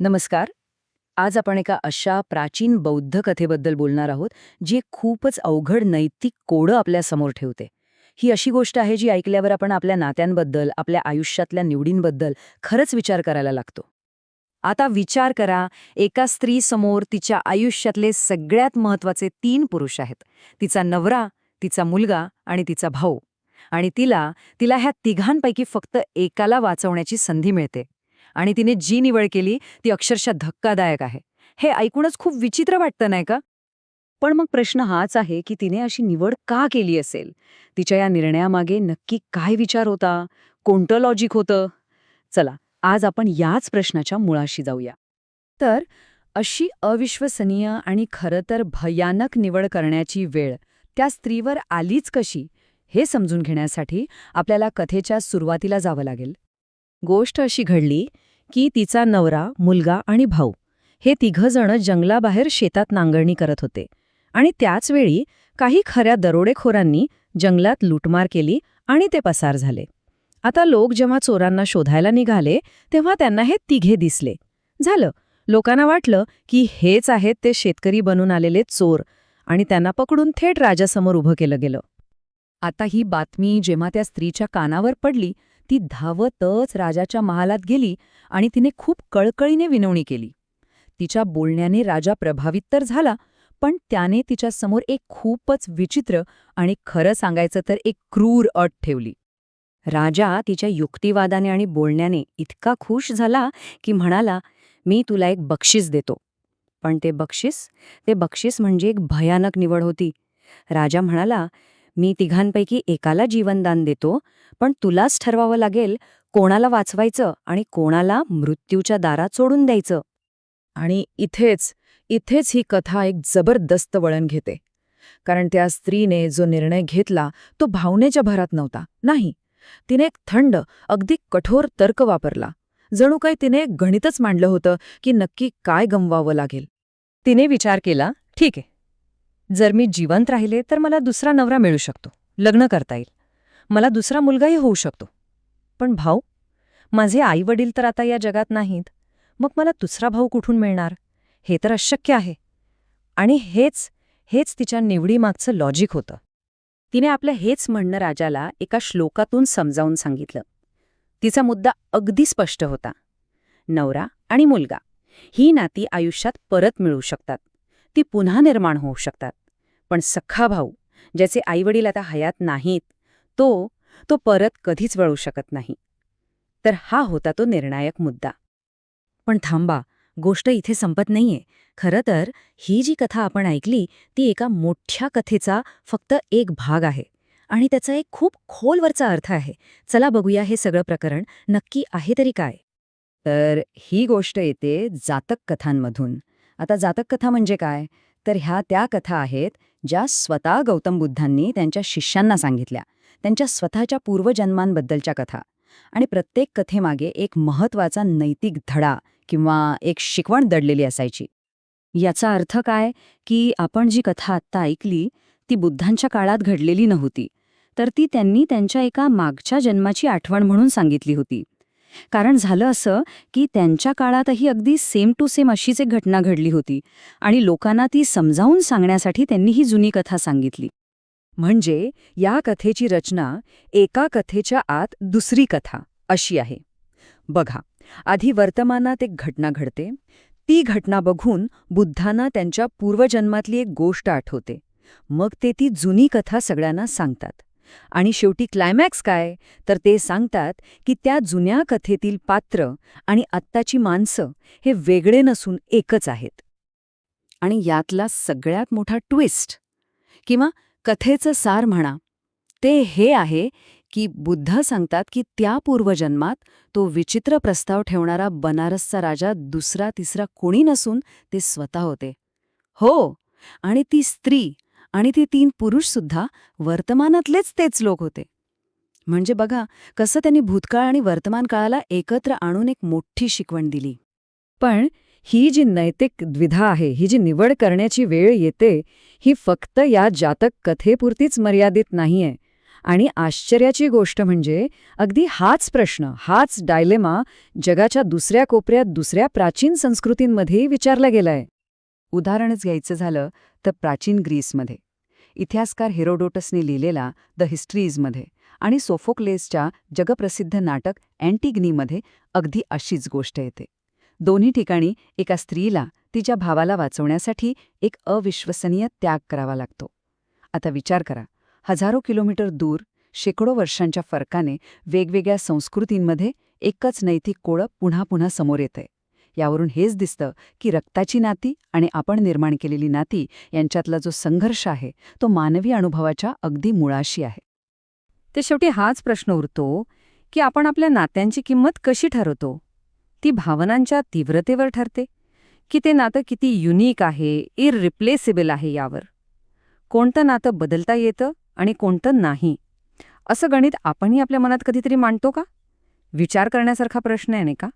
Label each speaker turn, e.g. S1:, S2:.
S1: नमस्कार. आज आपण एका अशा प्राचीन बौद्ध कथेबद्दल बोलणार आहोत जी खूपच अवघड नैतिक कोडं आपल्यासमोर ठेवते. ही अशी गोष्ट आहे जी ऐकल्यावर आपण आपल्या नात्यांबद्दल आपल्या आयुष्यातल्या निवडींबद्दल खरंच विचार करायला लागतो. आता विचार करा एका स्त्रीसमोर तिच्या आयुष्यातले सगळ्यात महत्त्वाचे तीन पुरुष आहेत. तिचा नवरा तिचा मुलगा आणि तिचा भाऊ. आणि तिला तिला ह्या तिघांपैकी फक्त एकाला वाचवण्याची संधी मिळते. आणि तिने जी निवड केली ती अक्षरशः धक्कादायक आहे. हे ऐकूनच खूप विचित्र वाटतं नाही का? पण मग प्रश्न हाच आहे की तिने अशी निवड का केली असेल? तिच्या या निर्णयामागे नक्की काय विचार होता? कोणतं लॉजिक होतं? चला आज आपण याच प्रश्नाच्या मुळाशी जाऊया. तर अशी अविश्वसनीय आणि खरं तर भयानक निवड करण्याची वेळ त्या स्त्रीवर आलीच कशी हे समजून घेण्यासाठी आपल्याला कथेच्या सुरुवातीला जावं लागेल. गोष्ट अशी घडली की तिचा नवरा मुलगा आणि भाऊ हे तिघजण जंगलाबाहेर शेतात नांगरणी करत होते. आणि त्याचवेळी काही खऱ्या दरोडेखोरांनी जंगलात लुटमार केली आणि ते पसार झाले. आता लोक जेव्हा चोरांना शोधायला निघाले तेव्हा त्यांना हे तिघे दिसले. झालं. लोकांना वाटलं की हेच आहेत ते शेतकरी बनून आलेले चोर आणि त्यांना पकडून थेट राजासमोर उभं केलं गेलं. आता ही बातमी जेव्हा त्या स्त्रीच्या कानावर पडली ती धावतच राजाच्या महालात गेली आणि तिने खूप कळकळीने विनवणी केली. तिच्या बोलण्याने राजा प्रभावित तर झाला पण त्याने तिच्यासमोर एक खूपच विचित्र आणि खरं सांगायचं तर एक क्रूर अट ठेवली. राजा तिच्या युक्तिवादाने आणि बोलण्याने इतका खुश झाला की म्हणाला मी तुला एक बक्षीस देतो. पण ते बक्षीस ते बक्षीस म्हणजे एक भयानक निवड होती. राजा म्हणाला मी तिघांपैकी एकाला जीवनदान देतो पण तुलाच ठरवावं लागेल कोणाला वाचवायचं आणि कोणाला मृत्यूच्या दारात सोडून द्यायचं. आणि इथेच इथेच ही कथा एक जबरदस्त वळण घेते. कारण त्या स्त्रीने जो निर्णय घेतला तो भावनेच्या भरात नव्हता नाही. तिने एक थंड अगदी कठोर तर्क वापरला. जणू काही तिने गणितच मांडलं होतं की नक्की काय गमवावं लागेल. तिने विचार केला ठीक आहे. जर मी जिवंत राहिले तर मला दुसरा नवरा मिळू शकतो. लग्न करता येईल. मला दुसरा मुलगाही होऊ शकतो. पण भाऊ माझे आईवडील तर आता या जगात नाहीत. मग मला दुसरा भाऊ कुठून मिळणार? हे तर अशक्य आहे. आणि हेच हेच तिच्या निवडीमागचं लॉजिक होतं. तिने आपलं हेच म्हणणं राजाला एका श्लोकातून समजावून सांगितलं. तिचा मुद्दा अगदी स्पष्ट होता. नवरा आणि मुलगा ही नाती आयुष्यात परत मिळू शकतात. ती पुन्हा निर्माण होऊ शकतात. पण सख्खा भाऊ ज्याचे आईवडील आता हयात नाहीत तो तो परत कधीच वळू शकत नाही. तर हा होता तो निर्णायक मुद्दा. पण थांबा गोष्ट इथे संपत नाहीये. खरं तर ही जी कथा आपण ऐकली ती एका मोठ्या कथेचा फक्त एक भाग आहे. आणि त्याचा एक खूप खोलवरचा अर्थ आहे. चला बघूया हे सगळं प्रकरण नक्की आहे तरी काय. तर ही गोष्ट येते जातक कथांमधून. आता जातक कथा म्हणजे काय? तर ह्या त्या कथा आहेत ज्या स्वतः गौतम बुद्धांनी त्यांच्या शिष्यांना सांगितल्या. त्यांच्या स्वतःच्या पूर्वजन्मांबद्दलच्या कथा. आणि प्रत्येक कथेमागे एक महत्त्वाचा नैतिक धडा किंवा एक शिकवण दडलेली असायची. याचा अर्थ काय? की आपण जी कथा आत्ता ऐकली ती बुद्धांच्या काळात घडलेली नव्हती तर ती त्यांनी त्यांच्या एका मागच्या जन्माची आठवण म्हणून सांगितली होती. कारण झालं असं की त्यांच्या काळातही अगदी सेम टू सेम अशीच एक घटना घडली होती आणि लोकांना ती समजावून सांगण्यासाठी त्यांनी ही जुनी कथा सांगितली. म्हणजे या कथेची रचना एका कथेच्या आत दुसरी कथा अशी आहे. बघा आधी वर्तमानात एक घटना घडते. ती घटना बघून बुद्धांना त्यांच्या पूर्वजन्मातली एक गोष्ट आठवते. मग ते ती जुनी कथा सगळ्यांना सांगतात. आणि शेवटी क्लायमॅक्स काय? तर ते सांगतात की त्या जुन्या कथेतील पात्र आणि आत्ताची माणसं हे वेगळे नसून एकच आहेत. आणि यातला सगळ्यात मोठा ट्विस्ट किंवा कथेचं सार म्हणा ते हे आहे की बुद्ध सांगतात की त्या पूर्वजन्मात तो विचित्र प्रस्ताव ठेवणारा बनारसचा राजा दुसरा तिसरा कोणी नसून ते स्वतः होते. हो आणि ती स्त्री आणि ते तीन पुरुषसुद्धा वर्तमानातलेच तेच लोक होते. म्हणजे बघा कसं त्यांनी भूतकाळ आणि वर्तमान काळाला एकत्र आणून एक मोठी शिकवण दिली. पण ही जी नैतिक द्विधा आहे ही जी निवड करण्याची वेळ येते ही फक्त या जातक कथेपुरतीच मर्यादित नाहीये. आणि आश्चर्याची गोष्ट म्हणजे अगदी हाच प्रश्न हाच डायलेमा जगाच्या दुसऱ्या कोपऱ्यात दुसऱ्या प्राचीन संस्कृतींमध्ये विचारला गेलाय. उदाहरणच घ्यायचं झालं तर प्राचीन ग्रीसमध्ये. इतिहासकार हेरोडोटसने लिहिलेला द हिस्ट्रीजमध्ये आणि सोफोक्लेसच्या जगप्रसिद्ध नाटक अँटिग्नीमध्ये अगदी अशीच गोष्ट येते. दोन्ही ठिकाणी एका स्त्रीला तिच्या भावाला वाचवण्यासाठी एक अविश्वसनीय त्याग करावा लागतो. आता विचार करा हजारो किलोमीटर दूर शेकडो वर्षांच्या फरकाने वेगवेगळ्या संस्कृतींमध्ये एकच नैतिक कोळं पुन्हा पुन्हा समोर येतंय. यावरून हेच दिसतं की रक्ताची नाती आणि आपण निर्माण केलेली नाती यांच्यातला जो संघर्ष आहे तो मानवी अनुभवाच्या अगदी मुळाशी आहे.
S2: ते शेवटी हाच प्रश्न उरतो की आपण आपल्या नात्यांची किंमत कशी ठरवतो? ती भावनांच्या तीव्रतेवर ठरते? की ते नातं किती युनिक आहे इररिप्लेसेबल आहे यावर? कोणतं नातं बदलता येतं आणि कोणतं नाही? असं गणित आपणही आपल्या मनात कधीतरी मांडतो का? विचार करण्यासारखा प्रश्न आहे नाही का?